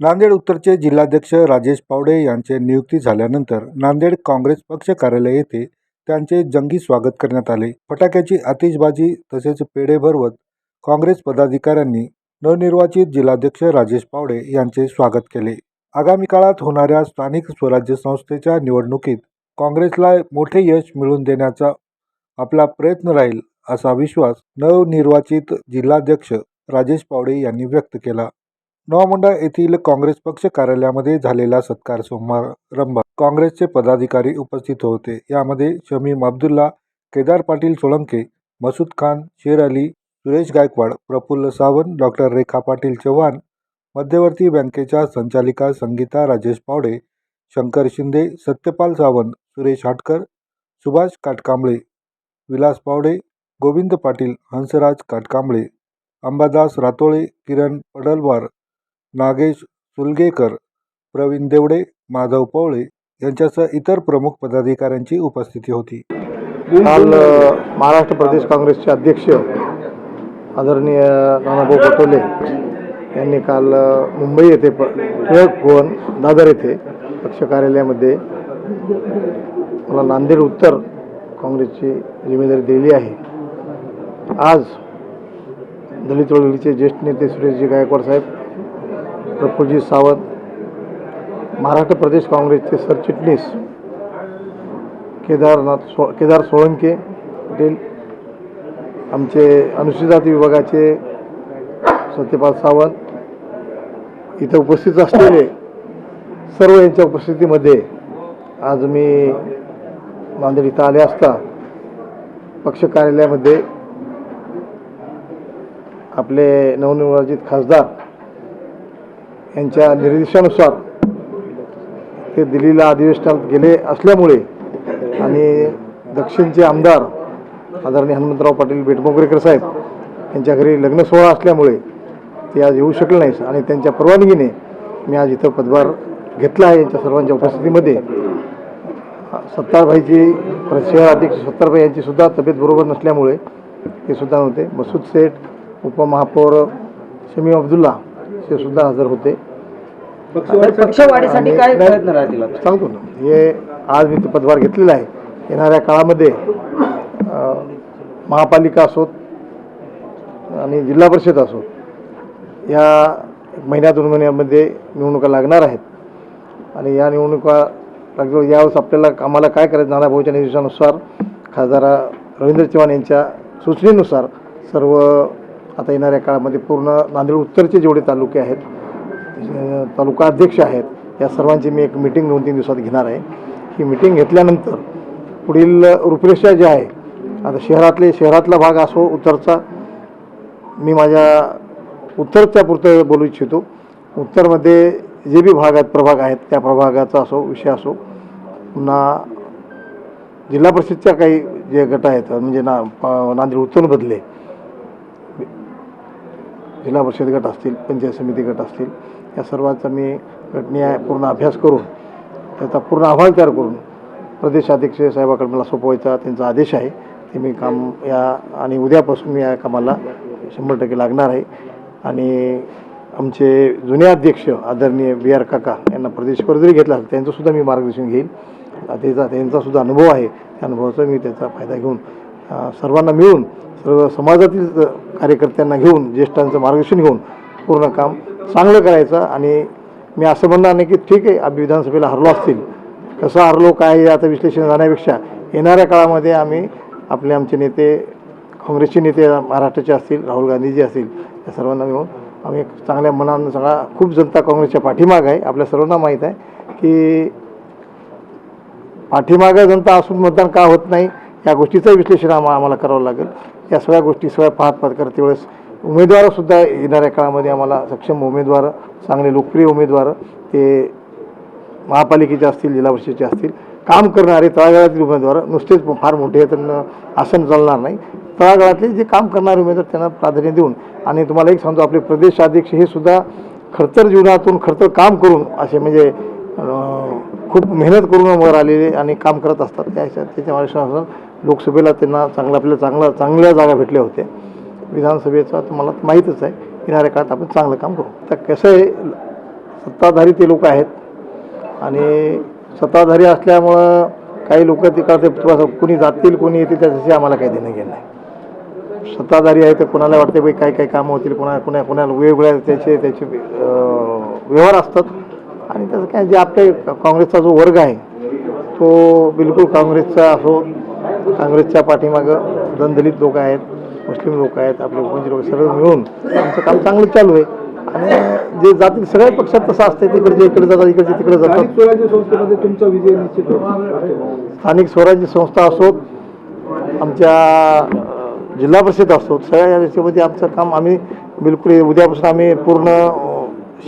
नांदेड उत्तरचे जिल्हाध्यक्ष राजेश पावडे यांचे नियुक्ती झाल्यानंतर नांदेड काँग्रेस पक्ष कार्यालय येथे त्यांचे जंगी स्वागत करण्यात आले. फटाक्याची आतिषबाजी तसेच पेढे भरवत काँग्रेस पदाधिकाऱ्यांनी नवनिर्वाचित जिल्हाध्यक्ष राजेश पावडे यांचे स्वागत केले. आगामी काळात होणाऱ्या स्थानिक स्वराज्य संस्थेच्या निवडणुकीत काँग्रेसला मोठे यश मिळवून देण्याचा आपला प्रयत्न राहील असा विश्वास नवनिर्वाचित जिल्हाध्यक्ष राजेश पावडे यांनी व्यक्त केला. नवामुंडा येथील काँग्रेस पक्ष कार्यालयामध्ये झालेला सत्कार समारंभात काँग्रेसचे पदाधिकारी उपस्थित होते. यामध्ये शमीम अब्दुल्ला केदार पाटील सोळंके मसूद खान शेर अली सुरेश गायकवाड प्रफुल्ल सावंत डॉक्टर रेखा पाटील चव्हाण मध्यवर्ती बँकेच्या संचालिका संगीता राजेश पावडे शंकर शिंदे सत्यपाल सावंत सुरेश हाटकर सुभाष काटकांबळे विलास पावडे गोविंद पाटील हंसराज काटकांबळे अंबादास रातोळे किरण पडलवार नागेश सुलगेकर प्रवीण देवडे माधव पवळे यांच्यासह इतर प्रमुख पदाधिकाऱ्यांची उपस्थिती होती. काल महाराष्ट्र प्रदेश काँग्रेसचे अध्यक्ष आदरणीय नानाभाऊ पटोले यांनी काल मुंबई येथे प टिळक भुवन दादर येथे पक्ष कार्यालयामध्ये मला नांदेड उत्तर काँग्रेसची जिम्मेदारी दिली आहे. आज दलित चळवळीचे ज्येष्ठ नेते सुरेशजी गायकवाड साहेब प्रफुल्लजी सावंत महाराष्ट्र प्रदेश काँग्रेसचे सरचिटणीस केदारनाथ सो केदार सोळंके पटेल आमचे अनुसूचित जाती विभागाचे सत्यपाल सावंत इथं उपस्थित असलेले सर्व यांच्या उपस्थितीमध्ये आज मी नांदेड इथं आले असता पक्ष कार्यालयामध्ये आपले नवनिर्वाचित खासदार यांच्या निर्देशानुसार ते दिल्लीला अधिवेशनात गेले असल्यामुळे आणि दक्षिणचे आमदार आदरणीय हनुमंतराव पाटील बेटमोगरेकर साहेब यांच्या घरी लग्न सोहळा असल्यामुळे ते आज येऊ शकले नाहीस आणि त्यांच्या परवानगीने मी आज इथं पदभार घेतला आहे. यांच्या सर्वांच्या उपस्थितीमध्ये सत्तारभाईची शहर अध्यक्ष सत्तारभाई यांचीसुद्धा तब्येत बरोबर नसल्यामुळे ते सुद्धा नव्हते. मसूद सेठ उपमहापौर शमी अब्दुल्ला हे सुद्धा हजर होते. पक्षवाढीसाठी काय प्रयत्न राहतील? सांगतो ना. हे आज मी ते पदभार घेतलेला आहे. येणाऱ्या काळामध्ये महापालिका असोत आणि जिल्हा परिषद असोत या महिन्या दोन महिन्यामध्ये निवडणुका लागणार आहेत. आणि या निवडणुका लागल्यावर यावेळेस आपल्याला आम्हाला काय करायचं नानाभाऊच्या निर्देशानुसार खासदार रवींद्र चव्हाण यांच्या सूचनेनुसार सर्व आता येणाऱ्या काळामध्ये पूर्ण नांदेड उत्तरचे जेवढे तालुके आहेत तालुका अध्यक्ष आहेत या सर्वांची मी एक मिटिंग दोन तीन दिवसात घेणार आहे. ही मिटिंग घेतल्यानंतर पुढील रूपरेषा जी आहे आता शहरातले शहरातला भाग असो उत्तरचा मी माझ्या उत्तरच्या पुरतं बोलू इच्छितो. उत्तरमध्ये जे बी भाग आहेत प्रभाग आहेत त्या प्रभागाचा असो विषय असो पुन्हा जिल्हा परिषदच्या काही जे गट आहेत म्हणजे ना नांदेड नांदेड उत्तरमधले जिल्हा परिषद गट असतील पंचायत समिती गट असतील या सर्वांचा मी गटनिहाय पूर्ण अभ्यास करून त्याचा पूर्ण अहवाल तयार करून प्रदेशाध्यक्ष साहेबाकडे मला सोपवायचा त्यांचा आदेश आहे. ते मी काम या आणि उद्यापासून मी या कामाला शंभर टक्के लागणार आहे. आणि आमचे जुने अध्यक्ष आदरणीय बी आर काका यांना प्रदेशवर जरी घेतला असेल त्यांचंसुद्धा मी मार्गदर्शन घेईल त्याचा त्यांचासुद्धा अनुभव आहे. त्या अनुभवाचा मी त्याचा फायदा घेऊन सर्वांना मिळून सर्व समाजातील कार्यकर्त्यांना घेऊन ज्येष्ठांचं मार्गदर्शन घेऊन पूर्ण काम चांगलं करायचं आणि मी असं म्हणणार नाही की ठीक आहे आम्ही विधानसभेला हरलो असतील. कसं हरलो काय हे आता विश्लेषण जाण्यापेक्षा येणाऱ्या काळामध्ये आम्ही आपले आमचे नेते काँग्रेसचे नेते महाराष्ट्राचे असतील राहुल गांधीजी असतील या सर्वांना मिळून आम्ही एक चांगल्या मनानं सगळा खूप जनता काँग्रेसच्या पाठीमाग आहे. आपल्या सर्वांना माहीत आहे की पाठीमागं जनता असून मतदान का होत नाही या गोष्टीचं विश्लेषण आम्हा आम्हाला करावं लागेल. या सगळ्या गोष्टी सगळ्या पाहत पाहत करते वेळेस उमेदवारसुद्धा येणाऱ्या काळामध्ये आम्हाला सक्षम उमेदवार चांगले लोकप्रिय उमेदवार ते महापालिकेचे असतील जिल्हा परिषदेचे असतील काम करणारे तळागाळातील उमेदवार नुसतेच फार मोठे त्यांना आसन चालणार नाही. तळागाळातले जे काम करणारे उमेदवार त्यांना प्राधान्य देऊन आणि तुम्हाला एक सांगतो आपले प्रदेशाध्यक्ष हे सुद्धा खडतर जीवनातून खडतर काम करून असे म्हणजे खूप मेहनत करून वर आलेले आणि काम करत असतात. त्या त्याच्यामुळे लोकसभेला त्यांना चांगला आपल्याला चांगला चांगल्या जागा भेटल्या होत्या. विधानसभेचा तुम्हाला माहीतच आहे. येणाऱ्या काळात आपण चांगलं काम करू. तर कसं आहे सत्ताधारी ते लोक आहेत. आणि सत्ताधारी असल्यामुळं काही लोक तिकडे थोडंसं कुणी जातील कोणी येतील त्याच्याशी आम्हाला काही देणं घेणं नाही. सत्ताधारी आहे तर कोणाला वाटते बाई काय काय कामं होतील कोणा कोणा कोणाला वेगवेगळ्या त्याचे त्याचे व्यवहार असतात. आणि त्याचं काय जे आपले काँग्रेसचा जो वर्ग आहे तो बिलकुल काँग्रेसचा असो काँग्रेसच्या पाठीमागं दनदलित लोक आहेत मुस्लिम लोक आहेत आपले उपंजी लोक सगळं मिळून आमचं काम चांगलं चालू आहे. आणि जे जातील सगळ्या पक्षात तसं असते तिकडचे इकडे जातात इकडचे तिकडे जातात. स्थानिक स्वराज्य संस्थेमध्ये तुमचा विजय निश्चित होतो. स्थानिक स्वराज्य संस्था असोत आमच्या जिल्हा परिषद असोत सगळ्या या याच्यामध्ये आमचं काम आम्ही बिलकुल उद्यापासून आम्ही पूर्ण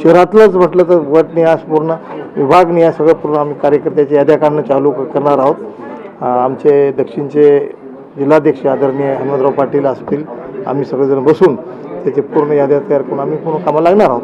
शहरातलंच म्हटलं तर गट नियास पूर्ण विभाग नियास सगळं पूर्ण आम्ही कार्यकर्त्याच्या याद्या काढणं चालू करणार आहोत. आमचे दक्षिणचे जिल्हाध्यक्ष आदरणीय अहमदराव पाटील असतील. आम्ही सगळेजण बसून त्याचे पूर्ण याद्या तयार करून आम्ही पूर्ण कामाला लागणार आहोत.